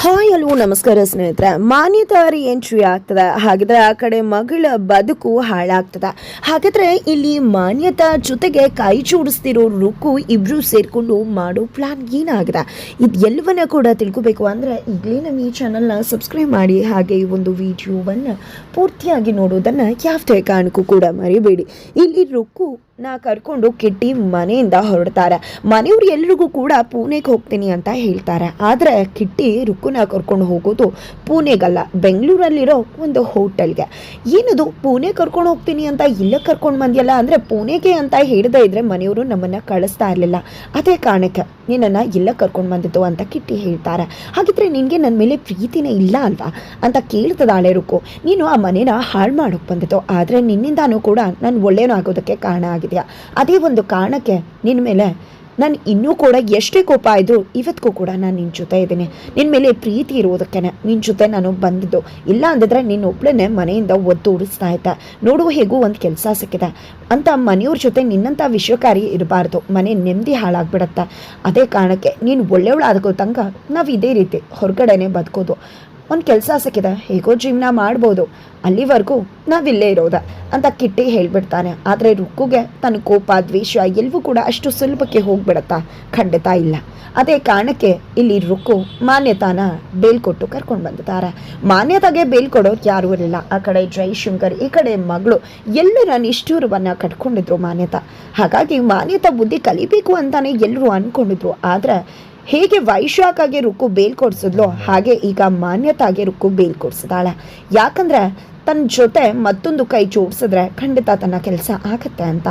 Hi ಅಲ್ವೋ, ನಮಸ್ಕಾರ ಸ್ನೇಹಿತರೆ. ಮಾನ್ಯತಾರಿ ಎಂಟ್ರಿ ಆಗ್ತದೆ. ಹಾಗಿದ್ರೆ ಆ ಕಡೆ ಮಗಳ ಬದುಕು ಹಾಳಾಗ್ತದೆ. ಹಾಗಿದ್ರೆ ಇಲ್ಲಿ ಮಾನ್ಯತಾ ಜೊತೆಗೆ ಕೈ ಚೂಡಿಸ್ತಿರೋ ರುಕ್ಕು ಇಬ್ರು ಸೇರಿಕೊಂಡು ಮಾಡೋ ಪ್ಲಾನ್ ಏನಾಗಿದೆ? ಇದು ಎಲ್ಲವನ್ನ ಕೂಡ ತಿಳ್ಕೊಬೇಕು ಅಂದ್ರೆ ಈಗಲೇ ನಮ್ಮ ಈ ಚಾನಲ್ನ ಸಬ್ಸ್ಕ್ರೈಬ್ ಮಾಡಿ, ಹಾಗೆ ಈ ಒಂದು ವಿಡಿಯೋವನ್ನು ಪೂರ್ತಿಯಾಗಿ ನೋಡೋದನ್ನು ಯಾವುದೇ ಕಾರಣಕ್ಕೂ ಕೂಡ ಮರಿಬೇಡಿ. ಇಲ್ಲಿ ರುಕ್ಕು ನಾ ಕರ್ಕೊಂಡು ಕಿಟ್ಟಿ ಮನೆಯಿಂದ ಹೊರಡ್ತಾರೆ. ಮನೆಯವ್ರು ಎಲ್ರಿಗೂ ಕೂಡ ಪುಣೆಗೆ ಹೋಗ್ತೀನಿ ಅಂತ ಹೇಳ್ತಾರೆ. ಆದರೆ ಕಿಟ್ಟಿ ರುಕ್ಕುನ ಕರ್ಕೊಂಡು ಹೋಗೋದು ಪುಣೆಗಲ್ಲ, ಬೆಂಗಳೂರಲ್ಲಿರೋ ಒಂದು ಹೋಟೆಲ್ಗೆ. ಏನದು ಪೂನೆ ಕರ್ಕೊಂಡು ಹೋಗ್ತೀನಿ ಅಂತ ಇಲ್ಲ ಕರ್ಕೊಂಡು ಬಂದಿಯಲ್ಲ, ಅಂದರೆ ಪುಣೆಗೆ ಅಂತ ಹೇಳ್ದೇ ಇದ್ರೆ ಮನೆಯವರು ನಮ್ಮನ್ನು ಕಳಿಸ್ತಾ ಇರಲಿಲ್ಲ. ಅದೇ ಕಾರಣಕ್ಕೆ ನಿನ್ನನ್ನು ಇಲ್ಲ ಕರ್ಕೊಂಡು ಬಂದಿದ್ದು ಅಂತ ಕಿಟ್ಟಿ ಹೇಳ್ತಾರೆ. ಹಾಗಿದ್ರೆ ನಿನಗೆ ನನ್ನ ಮೇಲೆ ಪ್ರೀತಿನೇ ಇಲ್ಲ ಅಲ್ವಾ? ಅಂತ ಕೇಳ್ತದಾಳೆ ರುಕ್ಕು. ನೀನು ಆ ಮನೇನ ಹಾಳು ಮಾಡೋಕೆ ಬಂದಿತ್ತು ಆದರೆ ನಿನ್ನಿಂದಾನೂ ಕೂಡ ನಾನು ಒಳ್ಳೆಯನಾಗೋದಕ್ಕೆ ಕಾರಣ ಆಗಿದೆಯಾ? ಅದೇ ಒಂದು ಕಾರಣಕ್ಕೆ ನಿನ್ನ ಮೇಲೆ ನಾನು ಇನ್ನೂ ಕೂಡ ಎಷ್ಟೇ ಕೋಪ ಆಯಿತು ಇವತ್ತಿಗೂ ಕೂಡ ನಾನು ನಿನ್ನ ಜೊತೆ ಇದ್ದೀನಿ. ನಿನ್ನ ಮೇಲೆ ಪ್ರೀತಿ ಇರೋದಕ್ಕೆ ನಿನ್ನ ಜೊತೆ ನಾನು ಬಂದಿದ್ದು. ಇಲ್ಲ ಅಂದಿದ್ರೆ ನಿನ್ನ ಒಬ್ಳನ್ನೇ ಮನೆಯಿಂದ ಒದ್ದು ಉಡಿಸ್ತಾ ಇದ್ದೆ. ನೋಡುವ ಹೇಗೂ ಒಂದು ಕೆಲಸ ಸಿಕ್ಕಿದೆ. ಅಂತ ಮನೆಯವ್ರ ಜೊತೆ ನಿನ್ನಂಥ ವಿಶ್ವಕಾರಿ ಇರಬಾರ್ದು. ಮನೆ ನೆಮ್ಮದಿ ಹಾಳಾಗ್ಬಿಡತ್ತೆ. ಅದೇ ಕಾರಣಕ್ಕೆ ನೀನು ಒಳ್ಳೆಯವಳಾದಕ್ಕೋ ತಂಗ ನಾವು ಇದೇ ರೀತಿ ಹೊರಗಡೆನೆ ಬದುಕೋದು. ಒಂದು ಕೆಲಸ ಸಿಕ್ಕಿದೆ. ಹೇಗೋ ಜೀವನ ಮಾಡ್ಬೋದು. ಅಲ್ಲಿವರೆಗೂ ನಾವಿಲ್ಲೇ ಇರೋದ ಅಂತ ಕಿಟ್ಟಿ ಹೇಳ್ಬಿಡ್ತಾನೆ. ಆದರೆ ರುಕ್ಕುಗೆ ತನ್ನ ಕೋಪ, ದ್ವೇಷ ಎಲ್ಲವೂ ಕೂಡ ಅಷ್ಟು ಸುಲಭಕ್ಕೆ ಹೋಗ್ಬಿಡತ್ತಾ? ಖಂಡಿತ ಇಲ್ಲ. ಅದೇ ಕಾರಣಕ್ಕೆ ಇಲ್ಲಿ ರುಕ್ಕು ಮಾನ್ಯತಾನ ಬೇಲ್ ಕೊಟ್ಟು ಕರ್ಕೊಂಡು ಬಂದಿದ್ದಾರೆ. ಮಾನ್ಯತಾಗೆ ಬೇಲ್ ಕೊಡೋರು ಯಾರೂ ಇರಲಿಲ್ಲ. ಆ ಕಡೆ ಜೈಶಂಕರ್ ಈ ಕಡೆ ಮಗಳು ಎಲ್ಲರ ನಿಷ್ಠೂರವನ್ನು ಕಟ್ಕೊಂಡಿದ್ರು ಮಾನ್ಯತಾ. ಹಾಗಾಗಿ ಮಾನ್ಯತಾ ಬುದ್ಧಿ ಕಲಿಬೇಕು ಅಂತಾನೆ ಎಲ್ಲರೂ ಅಂದ್ಕೊಂಡಿದ್ರು ಆದರೆ ಹೇಗೆ ವೈಶಾಖಾಗೆ ರುಕ್ಕು ಬೇಲ್ ಕೊಡ್ಸಿದ್ಲೋ ಹಾಗೆ ಈಗ ಮಾನ್ಯತಾಗೆ ರುಕ್ಕು ಬೇಲ್ ಕೊಡ್ಸಿದಾಳೆ. ಯಾಕಂದ್ರೆ ತನ್ನ ಜೊತೆ ಮತ್ತೊಂದು ಕೈ ಜೋಡಿಸಿದ್ರೆ ಖಂಡಿತ ತನ್ನ ಕೆಲಸ ಆಗತ್ತೆ ಅಂತ.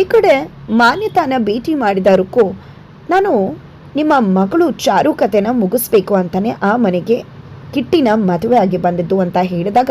ಈ ಕಡೆ ಮಾನ್ಯತಾನ ಭೇಟಿ ಮಾಡಿದ ರುಕ್ಕು, ನಾನು ನಿಮ್ಮ ಮಗಳು ಚಾರು ಕಥೆನ ಮುಗಿಸ್ಬೇಕು ಅಂತಾನೆ ಆ ಮನೆಗೆ ಕಿಟ್ಟಿನ ಮದುವೆ ಆಗಿ ಬಂದಿದ್ದು ಅಂತ ಹೇಳಿದಾಗ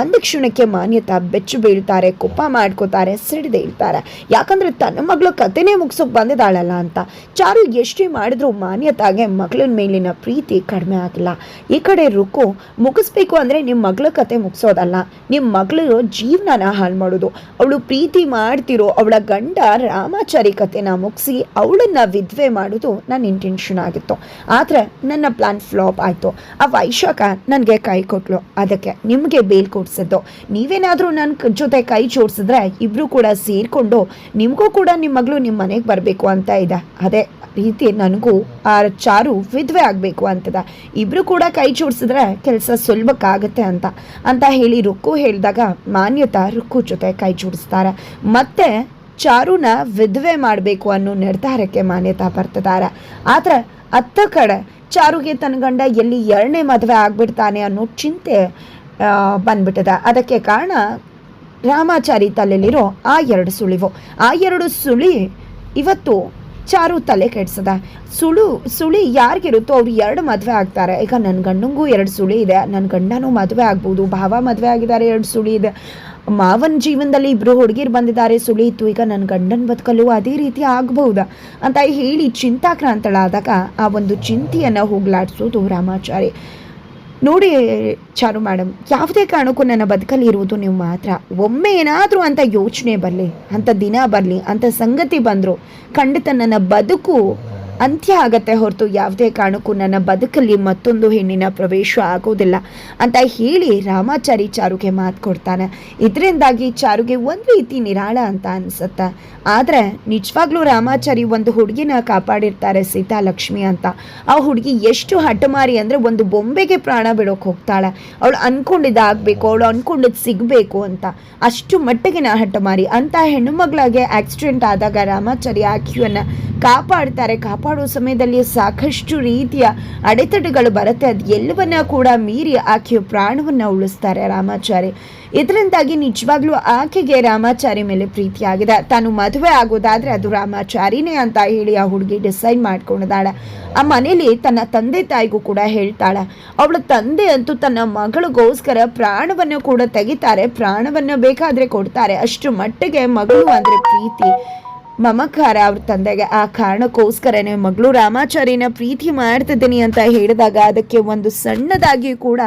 ಒಂದು ಕ್ಷಣಕ್ಕೆ ಮಾನ್ಯತಾ ಬೆಚ್ಚು ಬೀಳ್ತಾರೆ ಕೊಪ್ಪ ಮಾಡ್ಕೋತಾರೆ, ಸಿಡಿದೇ ಇರ್ತಾರೆ. ಯಾಕಂದ್ರೆ ತನ್ನ ಮಗಳು ಕತೆನೇ ಮುಗಿಸೋಕೆ ಬಂದಿದ್ದಾಳಲ್ಲ ಅಂತ. ಚಾರು ಎಷ್ಟೇ ಮಾಡಿದ್ರು ಮಾನ್ಯತಾಗೆ ಮಗಳನ ಮೇಲಿನ ಪ್ರೀತಿ ಕಡಿಮೆ ಆಗಿಲ್ಲ. ಈ ಕಡೆ ರುಕು, ಮುಗಿಸ್ಬೇಕು ಅಂದರೆ ನಿಮ್ಮ ಮಗಳ ಕತೆ ಮುಗಿಸೋದಲ್ಲ. ನಿಮ್ಮ ಮಗಳು ಜೀವನನ ಹಾಳು ಮಾಡೋದು. ಅವಳು ಪ್ರೀತಿ ಮಾಡ್ತಿರೋ ಅವಳ ಗಂಡ ರಾಮಾಚಾರಿ ಕತೆನ ಮುಗಿಸಿ ಅವಳನ್ನ ವಿದ್ವೆ ಮಾಡೋದು ನನ್ನ ಇಂಟೆನ್ಷನ್ ಆಗಿತ್ತು. ಆದರೆ ನನ್ನ ಪ್ಲಾನ್ ಫ್ಲಾಪ್ ಆಯಿತು. ಆ ವೈಶಾಖ ನನಗೆ ಕೈ ಕೊಟ್ಲು. ಅದಕ್ಕೆ ನಿಮಗೆ ಬೇಲ್ ಕೊಡಿಸಿದ್ದು. ನೀವೇನಾದರೂ ನನ್ನ ಜೊತೆ ಕೈ ಜೋಡಿಸಿದ್ರೆ ಇಬ್ಬರು ಕೂಡ ಸೇರಿಕೊಂಡು ನಿಮಗೂ ಕೂಡ ನಿಮ್ಮ ಮಗಳು ನಿಮ್ಮ ಮನೆಗೆ ಬರಬೇಕು ಅಂತ ಇದೆ. ಅದೇ ರೀತಿ ನನಗೂ ಆ ಚಾರು ವಿಧ್ವೆ ಆಗಬೇಕು ಅಂತದ. ಇಬ್ಬರು ಕೂಡ ಕೈ ಜೋಡಿಸಿದ್ರೆ ಕೆಲಸ ಸುಲಭಕ್ಕಾಗತ್ತೆ ಅಂತ. ಅಂತ ಹೇಳಿ ರುಕ್ಕು ಹೇಳಿದಾಗ ಮಾನ್ಯತಾ ರುಕ್ಕು ಜೊತೆ ಕೈ ಜೋಡಿಸ್ತಾರೆ. ಮತ್ತೆ ಚಾರುನ ವಿಧವೆ ಮಾಡಬೇಕು ಅನ್ನೋ ನಿರ್ಧಾರಕ್ಕೆ ಮಾನ್ಯತಾ ಬರ್ತಿದ್ದಾರೆ ಆದ್ರೆ ಅತ್ತ ಕಡೆ ಚಾರುಗೆ ತನ್ನ ಗಂಡ ಎಲ್ಲಿ ಎರಡನೇ ಮದುವೆ ಆಗ್ಬಿಡ್ತಾನೆ ಅನ್ನೋ ಚಿಂತೆ ಬಂದ್ಬಿಟ್ಟದ ಬಂದ್ಬಿಟ್ಟಿದೆ. ಅದಕ್ಕೆ ಕಾರಣ ರಾಮಾಚಾರಿ ತಲೆಯಲ್ಲಿರೋ ಆ ಎರಡು ಸುಳಿವು. ಆ ಎರಡು ಸುಳಿ ಇವತ್ತು ಚಾರು ತಲೆ ಕೆಡ್ಸದ. ಸುಳು, ಸುಳಿ ಯಾರಿಗಿರುತ್ತೋ ಅವ್ರು ಎರಡು ಮದುವೆ ಆಗ್ತಾರೆ. ಈಗ ನನ್ನ ಗಂಡಂಗೂ ಎರಡು ಸುಳಿ ಇದೆ. ನನ್ನ ಗಂಡನೂ ಮದುವೆ ಆಗ್ಬೋದು. ಭಾವ ಮದುವೆ ಆಗಿದ್ದಾರೆ, ಎರಡು ಸುಳಿ ಇದೆ. ಮಾವನ ಜೀವನದಲ್ಲಿ ಇಬ್ಬರು ಹುಡುಗಿರು ಬಂದಿದ್ದಾರೆ, ಸುಳಿ ಇತ್ತು. ಈಗ ನನ್ನ ಗಂಡನ ಬದುಕಲು ಅದೇ ರೀತಿ ಆಗಬಹುದಾ ಅಂತ ಹೇಳಿ ಚಿಂತಾಕ್ರಾಂತಳಾದಾಗ ಆ ಒಂದು ಚಿಂತೆಯನ್ನು ಹೋಗ್ಲಾಡಿಸೋದು ರಾಮಾಚಾರಿ. ನೋಡಿ, ಚಾರು ಮೇಡಮ್ ಯಾವುದೇ ಕಾರಣಕ್ಕೂ ನನ್ನ ಬದುಕಲ್ಲಿ ಇರುವುದು ನೀವು ಮಾತ್ರ. ಒಮ್ಮೆ ಏನಾದರೂ ಅಂತ ಯೋಚನೆ ಬರಲಿ, ಅಂತ ದಿನ ಬರಲಿ, ಅಂತ ಸಂಗತಿ ಬಂದರು, ಖಂಡಿತ ನನ್ನ ಬದುಕು ಅಂತ್ಯ ಆಗತ್ತೆ ಹೊರತು ಯಾವುದೇ ಕಾರಣಕ್ಕೂ ನನ್ನ ಬದುಕಲ್ಲಿ ಮತ್ತೊಂದು ಹೆಣ್ಣಿನ ಪ್ರವೇಶ ಆಗೋದಿಲ್ಲ ಅಂತ ಹೇಳಿ ರಾಮಾಚಾರಿ ಚಾರುಗೆ ಮಾತು ಕೊಡ್ತಾನೆ. ಇದರಿಂದಾಗಿ ಚಾರುಗೆ ಒಂದು ರೀತಿ ನಿರಾಳ ಅಂತ ಅನಿಸುತ್ತೆ. ಆದರೆ ನಿಜವಾಗ್ಲೂ ರಾಮಾಚಾರಿ ಒಂದು ಹುಡುಗಿನ ಕಾಪಾಡಿರ್ತಾರೆ ಸೀತಾಲಕ್ಷ್ಮಿ ಅಂತ. ಆ ಹುಡುಗಿ ಎಷ್ಟು ಹಠಮಾರಿ ಅಂದರೆ ಒಂದು ಬೊಂಬೆಗೆ ಪ್ರಾಣ ಬಿಡೋಕೆ ಹೋಗ್ತಾಳೆ. ಅವಳು ಅನ್ಕೊಂಡಿದ್ದು ಆಗಬೇಕು, ಅವಳು ಅನ್ಕೊಂಡಿದ್ದು ಸಿಗಬೇಕು ಅಂತ. ಅಷ್ಟು ಮಟ್ಟಿಗೆ ನಾ ಹಠಮಾರಿ. ಅಂತ ಹೆಣ್ಣು ಮಗಳಾಗೆ ಆಕ್ಸಿಡೆಂಟ್ ಆದಾಗ ರಾಮಾಚಾರಿ ಆಕ್ಯುವನ್ನು ಕಾಪಾಡ್ತಾರೆ. ಕಾಪಾಡೋ ಸಮಯದಲ್ಲಿ ಸಾಕಷ್ಟು ರೀತಿಯ ಅಡೆತಡೆಗಳು ಬರುತ್ತೆ. ಅದು ಎಲ್ಲವನ್ನ ಕೂಡ ಮೀರಿ ಆಕೆಯ ಪ್ರಾಣವನ್ನು ಉಳಿಸ್ತಾರೆ ರಾಮಾಚಾರಿ. ಇದರಿಂದಾಗಿ ನಿಜವಾಗ್ಲೂ ಆಕೆಗೆ ರಾಮಾಚಾರಿ ಮೇಲೆ ಪ್ರೀತಿಯಾಗಿದೆ. ತಾನು ಮದುವೆ ಆಗೋದಾದ್ರೆ ಅದು ರಾಮಾಚಾರಿನೇ ಅಂತ ಹೇಳಿ ಆ ಹುಡುಗಿ ಡಿಸೈಡ್ ಮಾಡ್ಕೊಂಡಿದ್ದಾಳೆ ಆ ಮನೇಲಿ ತನ್ನ ತಂದೆ ತಾಯಿಗೂ ಕೂಡ ಹೇಳ್ತಾಳೆ. ಅವಳ ತಂದೆ ಅಂತೂ ತನ್ನ ಮಗಳಿಗೋಸ್ಕರ ಪ್ರಾಣವನ್ನು ಕೂಡ ತೆಗಿತಾರೆ. ಪ್ರಾಣವನ್ನು ಬೇಕಾದ್ರೆ ಕೊಡ್ತಾರೆ. ಅಷ್ಟು ಮಟ್ಟಿಗೆ ಮಗಳು ಅಂದರೆ ಪ್ರೀತಿ. ಮಮಕಾರ ಅವ್ರ ತಂದೆಗೆ. ಆ ಕಾರಣಕ್ಕೋಸ್ಕರನೇ ಮಗಳು ರಾಮಾಚಾರಿನ ಪ್ರೀತಿ ಮಾಡ್ತಿದ್ದೀನಿ ಅಂತ ಹೇಳಿದಾಗ ಅದಕ್ಕೆ ಒಂದು ಸಣ್ಣದಾಗಿ ಕೂಡ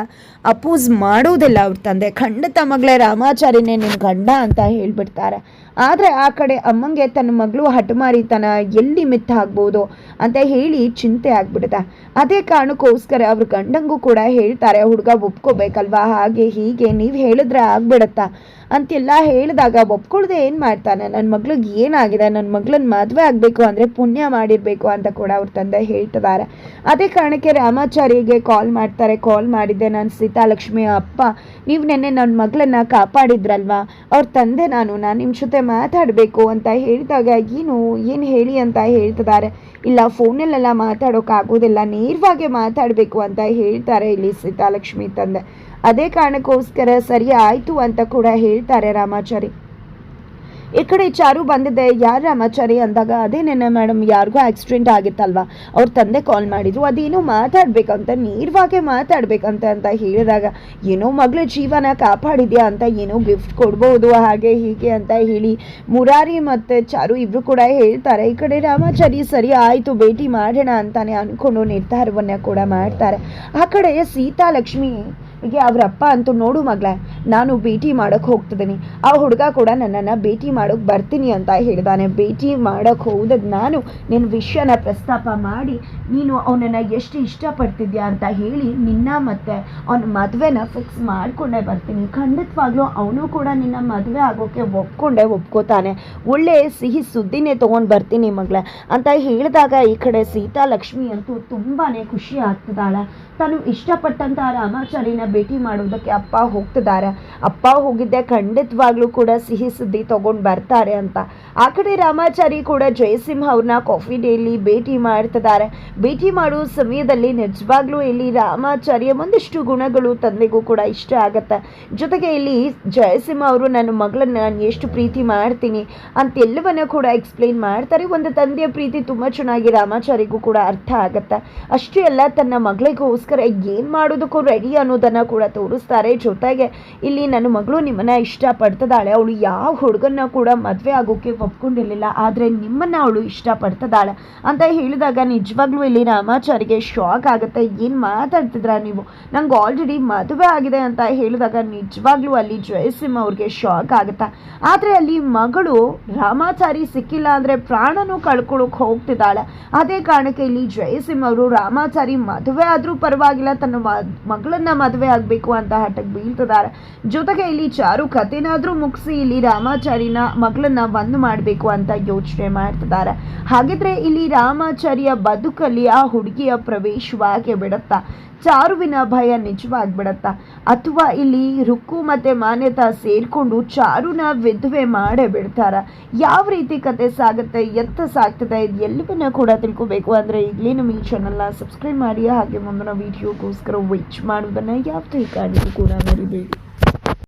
ಅಪೋಸ್ ಮಾಡೋದಿಲ್ಲ ಅವ್ರ ತಂದೆ. ಖಂಡಿತ ಮಗಳೇ ರಾಮಾಚಾರಿನೇ ನಿನ್ನ ಗಂಡ ಅಂತ ಹೇಳ್ಬಿಡ್ತಾರೆ. ಆದರೆ ಆ ಕಡೆ ಅಮ್ಮಂಗೆ ತನ್ನ ಮಗಳು ಹಠಮಾರಿತನ ಎಲ್ಲಿ ಮಿತ್ ಆಗ್ಬೋದು ಅಂತ ಹೇಳಿ ಚಿಂತೆ ಆಗ್ಬಿಡುತ್ತೆ. ಅದೇ ಕಾರಣಕ್ಕೋಸ್ಕರ ಅವ್ರ ಗಂಡಂಗೂ ಕೂಡ ಹೇಳ್ತಾರೆ, ಹುಡುಗ ಒಪ್ಕೋಬೇಕಲ್ವಾ? ಹಾಗೆ ಹೀಗೆ ನೀವು ಹೇಳಿದ್ರೆ ಆಗ್ಬಿಡತ್ತಾ? ಅಂತೆಲ್ಲ ಹೇಳಿದಾಗ ಒಪ್ಕೊಳ್ದೆ ಏನು ಮಾಡ್ತಾನೆ? ನನ್ನ ಮಗ್ಳಿಗೆ ಏನಾಗಿದೆ? ನನ್ನ ಮಗಳನ್ನ ಮದುವೆ ಆಗಬೇಕು ಅಂದರೆ ಪುಣ್ಯ ಮಾಡಿರಬೇಕು ಅಂತ ಕೂಡ ಅವ್ರ ತಂದೆ ಹೇಳ್ತಿದ್ದಾರೆ ಅದೇ ಕಾರಣಕ್ಕೆ ರಾಮಾಚಾರಿಗೆ ಕಾಲ್ ಮಾಡ್ತಾರೆ. ಕಾಲ್ ಮಾಡಿದ್ದೆ ನಾನು ಸೀತಾಲಕ್ಷ್ಮಿ ಅಪ್ಪ, ನೀವು ನೆನ್ನೆ ನನ್ನ ಮಗಳನ್ನ ಕಾಪಾಡಿದ್ರಲ್ವಾ? ಅವ್ರ ತಂದೆ ನಾನು ನಾನು ನಿಮ್ಮ ಜೊತೆ ಮಾತಾಡಬೇಕು ಅಂತ ಹೇಳಿದಾಗ ಏನು ಏನು ಹೇಳಿ ಅಂತ ಹೇಳ್ತಿದ್ದಾರೆ ಇಲ್ಲ, ಫೋನಲ್ಲೆಲ್ಲ ಮಾತಾಡೋಕ್ಕಾಗೋದಿಲ್ಲ ನೇರವಾಗಿ ಮಾತಾಡಬೇಕು ಅಂತ ಹೇಳ್ತಾರೆ ಇಲ್ಲಿ ಸೀತಾಲಕ್ಷ್ಮಿ ತಂದೆ. ಅದೇ ಕಾರಣಕ್ಕೋಸ್ಕರ ಸರಿ ಆಯಿತು ಅಂತ ಕೂಡ ಹೇಳ್ತಾರೆ ರಾಮಾಚಾರಿ. ಈ ಕಡೆ ಚಾರು ಬಂದಿದ್ದೆ ಯಾರು ರಾಮಾಚಾರಿ ಅಂದಾಗ, ಅದೇ ನೆನ್ನೆ ಮೇಡಮ್ ಯಾರಿಗೂ ಆಕ್ಸಿಡೆಂಟ್ ಆಗಿತ್ತಲ್ವಾ? ಅವ್ರ ತಂದೆ ಕಾಲ್ ಮಾಡಿದ್ರು, ಅದೇನೋ ಮಾತಾಡ್ಬೇಕಂತ, ನೀರ್ವಾಗೆ ಮಾತಾಡ್ಬೇಕಂತ ಅಂತ ಹೇಳಿದಾಗ, ಏನೋ ಮಗಳ ಜೀವನ ಕಾಪಾಡಿದ್ಯಾ ಅಂತ ಏನೋ ಗಿಫ್ಟ್ ಕೊಡ್ಬೋದು, ಹಾಗೆ ಹೀಗೆ ಅಂತ ಹೇಳಿ ಮುರಾರಿ ಮತ್ತು ಚಾರು ಇಬ್ಬರು ಕೂಡ ಹೇಳ್ತಾರೆ ಈ ಕಡೆ ರಾಮಾಚಾರಿ ಸರಿ ಆಯಿತು, ಭೇಟಿ ಮಾಡೋಣ ಅಂತಾನೆ ಅಂದ್ಕೊಂಡು ನಿರ್ಧಾರವನ್ನ ಕೂಡ ಮಾಡ್ತಾರೆ. ಆ ಕಡೆ ಸೀತಾ ಅವ್ರ ಅಪ್ಪ ಅಂತೂ ನೋಡು ಮಗಳೇ. ನಾನು ಭೇಟಿ ಮಾಡೋಕ್ಕೆ ಹೋಗ್ತಿದ್ದೀನಿ ಆ ಹುಡುಗ ಕೂಡ ನನ್ನನ್ನು ಭೇಟಿ ಮಾಡೋಕ್ಕೆ ಬರ್ತೀನಿ ಅಂತ ಹೇಳಿದಾನೆ. ಭೇಟಿ ಮಾಡೋಕ್ಕೆ ಹೋದದ್ದು ನಾನು ನಿನ್ನ ವಿಷಯನ ಪ್ರಸ್ತಾಪ ಮಾಡಿ, ನೀನು ಅವನನ್ನು ಎಷ್ಟು ಇಷ್ಟಪಡ್ತಿದ್ಯಾ ಅಂತ ಹೇಳಿ ನಿನ್ನ ಮತ್ತು ಅವನ ಮದುವೆನ ಫಿಕ್ಸ್ ಮಾಡಿಕೊಂಡೇ ಬರ್ತೀನಿ. ಖಂಡಿತವಾಗ್ಲೂ ಅವನು ಕೂಡ ನಿನ್ನ ಮದುವೆ ಆಗೋಕ್ಕೆ ಒಪ್ಕೊಂಡೆ ಒಪ್ಕೋತಾನೆ. ಒಳ್ಳೆ ಸಿಹಿ ಸುದ್ದಿನೇ ತೊಗೊಂಡು ಬರ್ತೀನಿ ಮಗಳೇ ಅಂತ ಹೇಳಿದಾಗ ಈ ಕಡೆ ಸೀತಾ ಲಕ್ಷ್ಮಿ ಅಂತೂ ತುಂಬಾ ಖುಷಿ ಆಗ್ತಿದ್ದಾಳೆ. ತಾನು ಇಷ್ಟಪಟ್ಟಂತ ರಾಮಾಚಾರಿನ ಭೇಟಿ ಮಾಡೋದಕ್ಕೆ ಅಪ್ಪ ಹೋಗ್ತಿದ್ದಾರೆ. ಅಪ್ಪ ಹೋಗಿದ್ದೆ, ಖಂಡಿತವಾಗ್ಲೂ ಕೂಡ ಸಿಹಿ ಸುದ್ದಿ ತಗೊಂಡು ಬರ್ತಾರೆ ಅಂತ. ಆ ಕಡೆ ರಾಮಾಚಾರಿ ಕೂಡ ಜಯಸಿಂಹ ಅವ್ರನ್ನ ಕಾಫಿ ಡೇಲಿ ಭೇಟಿ ಮಾಡ್ತಿದ್ದಾರೆ. ಭೇಟಿ ಮಾಡುವ ಸಮಯದಲ್ಲಿ ನಿಜವಾಗ್ಲೂ ಇಲ್ಲಿ ರಾಮಾಚಾರ್ಯ ಒಂದಿಷ್ಟು ಗುಣಗಳು ತಂದೆಗೂ ಕೂಡ ಇಷ್ಟ ಆಗತ್ತೆ. ಜೊತೆಗೆ ಇಲ್ಲಿ ಜಯಸಿಂಹ ಅವರು, ನನ್ನ ಮಗಳನ್ನ ನಾನು ಎಷ್ಟು ಪ್ರೀತಿ ಮಾಡ್ತೀನಿ ಅಂತೆಲ್ಲವನ್ನ ಕೂಡ ಎಕ್ಸ್ಪ್ಲೈನ್ ಮಾಡ್ತಾರೆ. ಒಂದು ತಂದೆಯ ಪ್ರೀತಿ ತುಂಬ ಚೆನ್ನಾಗಿ ರಾಮಾಚಾರಿಗೂ ಕೂಡ ಅರ್ಥ ಆಗತ್ತೆ. ಅಷ್ಟೇ ಅಲ್ಲ, ತನ್ನ ಮಗಳಿಗೋಸ್ಕರ ಏನು ಮಾಡೋದಕ್ಕೂ ರೆಡಿ ಅನ್ನೋದನ್ನ ಕೂಡ ತೋರಿಸ್ತಾರೆ. ಜೊತೆಗೆ ಇಲ್ಲಿ ನನ್ನ ಮಗಳು ನಿಮ್ಮನ್ನ ಇಷ್ಟಪಡ್ತಿದ್ದಾಳೆ ಅವಳು ಯಾವ ಹುಡುಗನ್ನ ಕೂಡ ಮದುವೆ ಆಗೋಕ್ಕೆ ಒಪ್ಕೊಂಡಿರಲಿಲ್ಲ. ಆದರೆ ನಿಮ್ಮನ್ನ ಅವಳು ಇಷ್ಟಪಡ್ತಿದ್ದಾಳೆ ಅಂತ ಹೇಳಿದಾಗ ನಿಜವಾಗ್ಲೂ ಇಲ್ಲಿ ರಾಮಾಚಾರಿಗೆ ಶಾಕ್ ಆಗುತ್ತೆ. ಏನು ಮಾತಾಡ್ತಿದ್ರ ನೀವು? ನಂಗೆ ಆಲ್ರೆಡಿ ಮದುವೆ ಆಗಿದೆ ಅಂತ ಹೇಳಿದಾಗ ನಿಜವಾಗ್ಲೂ ಅಲ್ಲಿ ಜಯಸಿಂಹ ಅವ್ರಿಗೆ ಶಾಕ್ ಆಗುತ್ತೆ. ಆದರೆ ಅಲ್ಲಿ ಮಗಳು ರಾಮಾಚಾರಿ ಸಿಕ್ಕಿಲ್ಲ ಅಂದರೆ ಪ್ರಾಣನೂ ಕಳ್ಕೊಳಕ್ಕೆ ಹೋಗ್ತಿದ್ದಾಳೆ. ಅದೇ ಕಾರಣಕ್ಕೆ ಇಲ್ಲಿ ಜಯಸಿಂಹ ಅವರು ರಾಮಾಚಾರಿ ಮದುವೆ ಆದರೂ ಪರವಾಗಿಲ್ಲ, ತನ್ನ ಮಗಳನ್ನ ಮದುವೆ ಆಗಬೇಕು ಅಂತ ಹಠಕ್ಕೆ ಬೀಳ್ತಿದ್ದಾರೆ. ಜೊತೆಗೆ ಇಲ್ಲಿ ಚಾರು ಕಥೆನಾದ್ರೂ ಮುಗಿಸಿ ಇಲ್ಲಿ ರಾಮಾಚಾರಿನ ಮಗಳನ್ನ ಒಂದು ಮಾಡಬೇಕು ಅಂತ ಯೋಚನೆ ಮಾಡ್ತಿದ್ದಾರೆ. ಹಾಗಿದ್ರೆ ಇಲ್ಲಿ ರಾಮಾಚಾರಿಯ ಬದುಕಲ್ಲಿ ಆ ಹುಡುಗಿಯ ಪ್ರವೇಶವಾಗಿ ಬಿಡುತ್ತಾ? ಚಾರುವಿನ ಭಯ ನಿಜವಾಗ್ಬಿಡತ್ತಾ? ಅಥವಾ ಇಲ್ಲಿ ರುಕ್ಕು ಮತ್ತೆ ಮಾನ್ಯತಾ ಸೇರಿಕೊಂಡು ಚಾರುನ ವಿಧವೆ ಮಾಡೇ ಬಿಡ್ತಾರ? ಯಾವ ರೀತಿ ಕತೆ ಸಾಗುತ್ತೆ, ಎತ್ತ ಸಾಗ್ತದೆ ಇದು ಎಲ್ಲವನ್ನ ಕೂಡ ತಿಳ್ಕೊಬೇಕು. ಅಂದರೆ ಇಲ್ಲಿ ನಮ್ಮ ಈ ಚಾನಲ್ನ ಸಬ್ಸ್ಕ್ರೈಬ್ ಮಾಡಿ, ಹಾಗೆ ಮುಂದಿನ ವಿಡಿಯೋಗೋಸ್ಕರ ವೆಚ್ ಮಾಡೋದನ್ನು ಯಾವುದೇ ಕಾರಣಕ್ಕೂ ಕೂಡ ಮರಿಬೇಡಿ.